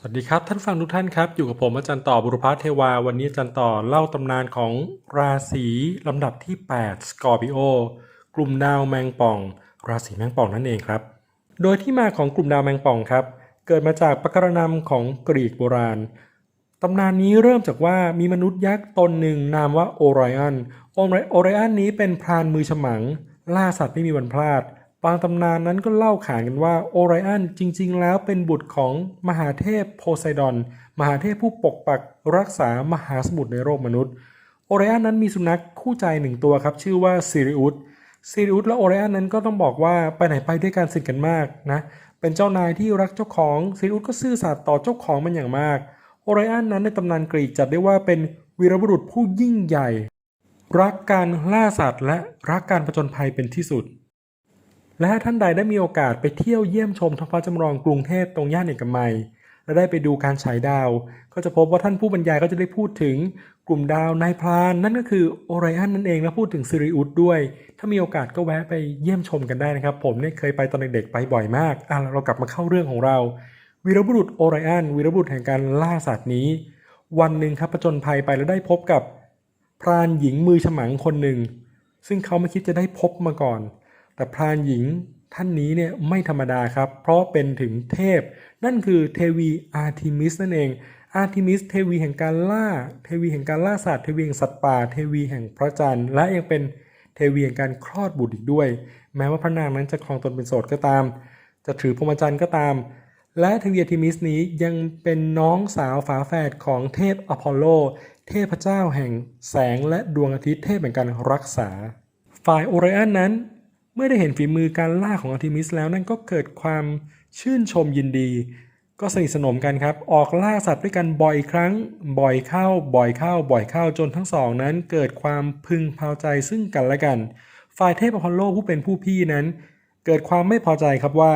สวัสดีครับ ท่านฟังทุกท่านครับ อยู่กับผมอาจารย์ต่อบุรพัฒน์เทวา วันนี้อาจารย์ต่อเล่าตำนานของราศีลำดับที่ 8 สกอร์ปิโอ กลุ่มดาวแมงป่อง ราศีแมงป่องนั่นเองครับ โดยที่มาของกลุ่มดาวแมงป่องครับ เกิดมาจากปรการนำของกรีกโบราณตำนานนี้เริ่มจากว่ามีมนุษย์ยักษ์ตนหนึ่งนามว่าโอไรอันโอไรโอไรอันนี้เป็นพรานมือฉมัง ล่าสัตว์ไม่มีวันพลาด บางตำนานนั้นก็เล่าขานกันว่าโอไรอันจริง ๆ แล้วเป็นบุตรของมหาเทพโพไซดอน มหาเทพผู้ปกปักรักษามหาสมุทรในโลกมนุษย์ โอไรอันนั้นมีสุนัขคู่ใจหนึ่งตัวครับ ชื่อว่าซิริอุสซิริอุสและโอไรอันนั้นก็ต้องบอกว่าไปไหนไปด้วยกันสนิทกันมากนะ เป็นเจ้านายที่รักเจ้าของซิริอุสก็ซื่อสัตย์ต่อเจ้าของมันอย่างมาก โอไรอันนั้นในตำนานกรีกจัดได้ว่าเป็นวีรบุรุษผู้ยิ่งใหญ่ รักการล่าสัตว์และรักการผจญภัยเป็นที่สุด และถ้าท่านใดได้มีโอกาสไปเที่ยวเยี่ยมชมท้องฟ้าจำลองกรุงเทพตรงย่านเอกมัย และได้ไปดูการฉายดาว ก็จะพบว่าท่านผู้บรรยายก็จะได้พูดถึงกลุ่มดาวนายพราน นั่นก็คือโอไรอันนั่นเองและพูดถึงซิริอุสด้วย ถ้ามีโอกาสก็แวะไปเยี่ยมชมกันได้นะครับ ผมเนี่ยเคยไปตอนเด็กๆไปบ่อยมากอะเรากลับมาเข้าเรื่องของเราวีรบุรุษโอไรอันวีรบุรุษแห่งการล่าสัตว์นี้ วันหนึ่งครับผจญภัยไปแล้วได้พบกับพรานหญิงมือฉมังคนหนึ่งซึ่งเขาไม่คิดจะได้พบมาก่อน แต่พรานหญิงท่านนี้เนี่ยไม่ธรรมดาครับ เพราะเป็นถึงเทพ นั่นคือเทวีอาร์ทิมิสนั่นเองอาร์ทิมิสเทวีแห่งการล่า เทวีแห่งการล่าสัตว์เทวีแห่งสัตว์ป่า เทวีแห่งพระจันทร์และยังเป็นเทวีแห่งการคลอดบุตรอีกด้วย แม้ว่าพระนางนั้นจะครองตนเป็นโสดก็ตาม จะถือพรหมจรรย์ก็ตาม และเทวีอาร์ทิมิสนี้ยังเป็นน้องสาวฝาแฝดของเทพอพอลโล เทพเจ้าแห่งแสงและดวงอาทิตย์เทพแห่งการรักษา ฝ่ายโอไรอันนั้น มื่อได้เห็นฝีมือการล่าของอาร์ทิมิสแล้วนั่นก็เกิดความชื่นชมยินดี ก็สนิทสนมกันครับ ออกล่าสัตว์ด้วยกันบ่อยครั้ง บ่อยเข้า บ่อยเข้า บ่อยเข้าจนทั้งสองนั้นเกิดความพึงพอใจซึ่งกันและกัน ฝ่ายเทพอพอลโลผู้เป็นผู้พี่นั้น เกิดความไม่พอใจครับว่า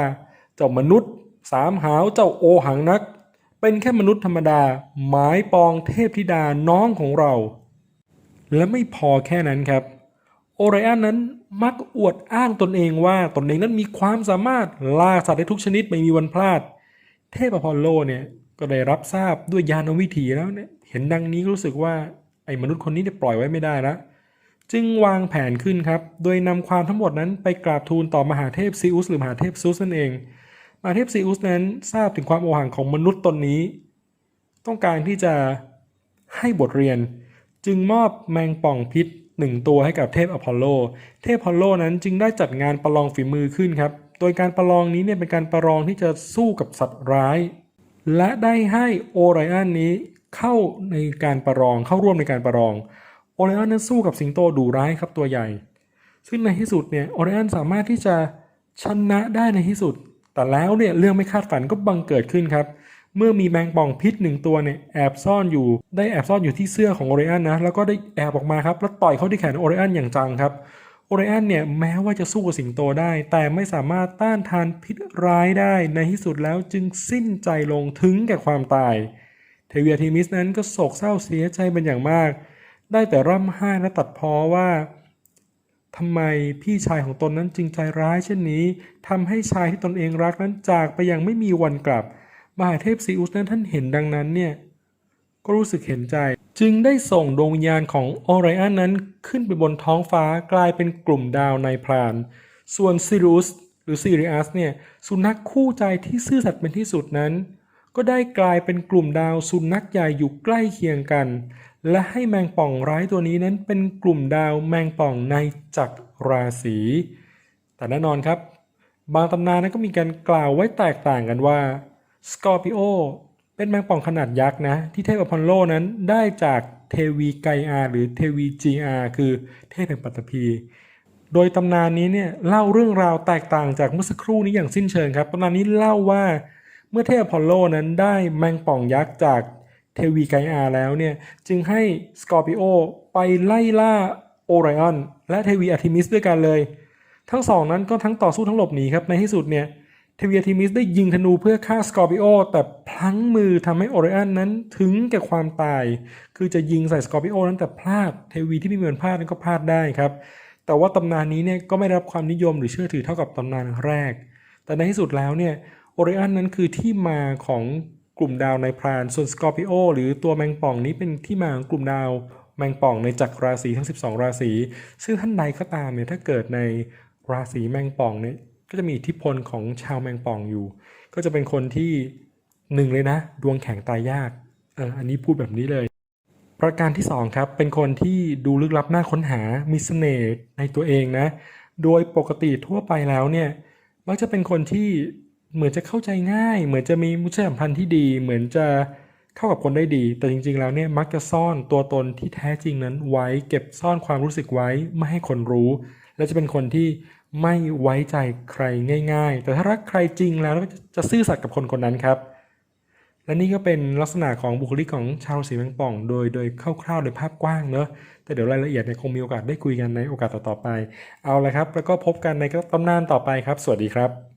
เจ้ามนุษย์ สามหาวเจ้าโอหังนัก เป็นแค่มนุษย์ธรรมดา หมายปองเทพธิดาน้องของเรา และไม่พอแค่นั้นครับ โอไรอันนั้น มักอวดอ้างตนเองว่าตนเองนั้นมีความสามารถล่าสัตว์ได้ทุกชนิดไม่มีวันพลาด เทพอพอลโลเนี่ยก็ได้รับทราบด้วยยานวิถีแล้วเนี่ยเห็นดังนี้รู้สึกว่าไอ้มนุษย์คนนี้เนี่ยปล่อยไว้ไม่ได้ละจึงวางแผนขึ้นครับ โดยนำความทั้งหมดนั้นไปกราบทูลต่อมหาเทพซิอุสหรือมหาเทพซุสนั่นเอง มหาเทพซิอุสนั้นทราบถึงความโอหังของมนุษย์ตนนี้ ต้องการที่จะให้บทเรียน จึงมอบแมงป่องพิษ หนึ่งตัวให้กับเทพอพอลโล เทพอพอลโลนั้นจึงได้จัดงานประลองฝีมือขึ้นครับ โดยการประลองนี้เนี่ยเป็นการประลองที่จะสู้กับสัตว์ร้าย และได้ให้โอไรอันนี้เข้าในการประลองเข้าร่วมในการประลอง โอไรอันนั้นสู้กับสิงโตดุร้ายครับตัวใหญ่ ซึ่งในที่สุดเนี่ยโอไรอันสามารถที่จะชนะได้ในที่สุด แต่แล้วเนี่ยเรื่องไม่คาดฝันก็บังเกิดขึ้นครับ เมื่อมีแมงป่องพิษหนึ่งตัวเนี่ยแอบซ่อนอยู่ ได้แอบซ่อนอยู่ที่เสื้อของโอเรอันนะ แล้วก็ได้แอบออกมาครับ แล้วต่อยเข้าที่แขนโอเรอันอย่างจังครับโอเรอันเนี่ยแม้ว่าจะสู้กับสิงโตได้ แต่ไม่สามารถต้านทานพิษร้ายได้ ในที่สุดแล้วจึงสิ้นใจลงถึงแก่ความตาย เทวีอาทิมิสนั้นก็โศกเศร้าเสียใจเป็นอย่างมาก ได้แต่ร่ำไห้และตัดพ้อว่าทำไมพี่ชายของตนนั้นจึงใจร้ายเช่นนี้ทำให้ชายที่ตนเองรักนั้นจากไปอย่างไม่มีวันกลับ มหาเทพซีอุสนั้นท่านเห็นดังนั้นเนี่ยก็รู้สึกเห็นใจ จึงได้ส่งดวงวิญญาณของออไรอันนั้นขึ้นไปบนท้องฟ้ากลายเป็นกลุ่มดาวในพราน ส่วนซิรุสหรือซิริอัสเนี่ยสุนัขคู่ใจที่ซื่อสัตย์เป็นที่สุดนั้น ก็ได้กลายเป็นกลุ่มดาวสุนัขใหญ่อยู่ใกล้เคียงกัน และให้แมงป่องร้ายตัวนี้นั้นเป็นกลุ่มดาวแมงป่องในจักรราศีแต่แน่นอนครับ บางตำนานนั้นก็มีการกล่าวไว้แตกต่างกันว่า สกอร์ปิโอเป็นแมงป่องขนาดยักษ์นะ ที่เทพอพอลโลนั้นได้จากเทวีไกอาหรือเทวีจีอาคือเทพแห่งปัตตภีโดยตำนานนี้เนี่ยเล่าเรื่องราวแตกต่างจากเมื่อสักครู่นี้อย่างสิ้นเชิงครับตำนานนี้เล่าว่าเมื่อเทพอพอลโลนั้นได้แมงป่องยักษ์จากเทวีไกอาแล้วเนี่ยจึงให้สกอร์ปิโอไปไล่ล่าโอไรออนและเทวีอาร์ทิมิสด้วยกันเลย ทั้งสองนั้นก็ทั้งต่อสู้ทั้งหลบหนีครับในที่สุดเนี่ย เทวีอทิมิสได้ยิงธนูเพื่อฆ่าสกอร์ปิโอแต่พลั้งมือทำให้โอไรอันนั้นถึงแก่ความตาย คือจะยิงใส่สกอร์ปิโอนั้นแต่พลาดเทวีที่ไม่มีวันพลาดนั้นก็พลาดได้ครับ แต่ว่าตำนานนี้เนี่ยก็ไม่ได้รับความนิยมหรือเชื่อถือเท่ากับตำนานแรก แต่ในที่สุดแล้วเนี่ยโอไรอันนั้นคือที่มาของกลุ่มดาวในพรานส่วนสกอร์ปิโอหรือตัวแมงป่องนี้เป็นที่มาของกลุ่มดาวแมงป่องในจักรราศีทั้ง 12 ราศี ซึ่งท่านใดก็ตามเนี่ยถ้าเกิดในราศีแมงป่องเนี่ย ก็จะมีอิทธิพลของชาวแมงป่องอยู่ ก็จะเป็นคนที่หนึ่งเลยนะ ดวงแข็งตายยากเอออันนี้พูดแบบนี้เลย ประการที่สองครับเป็นคนที่ดูลึกลับน่าค้นหามีเสน่ห์ในตัวเองนะ โดยปกติทั่วไปแล้วเนี่ยมักจะเป็นคนที่เหมือนจะเข้าใจง่าย เหมือนจะมีมุชสัมพันธ์ที่ดี เหมือนจะเข้ากับคนได้ดี แต่จริง ๆ แล้วเนี่ยมักจะซ่อนตัวตนที่แท้จริงนั้นไว้ เก็บซ่อนความรู้สึกไว้ไม่ให้คนรู้ และจะเป็นคนที่ไม่ไว้ใจใครง่าย ๆ แต่ถ้ารักใครจริงแล้วจะซื่อสัตย์กับคนคนนั้นครับ และนี่ก็เป็นลักษณะของบุคลิกของชาวราศีแมงป่อง โดยโดยคร่าวๆโดยภาพกว้างเนอะแต่เดี๋ยวรายละเอียดเนี่ยคงมีโอกาสได้คุยกันในโอกาสต่อๆไป เอาละครับ แล้วก็พบกันในตำนานต่อไปครับ สวัสดีครับ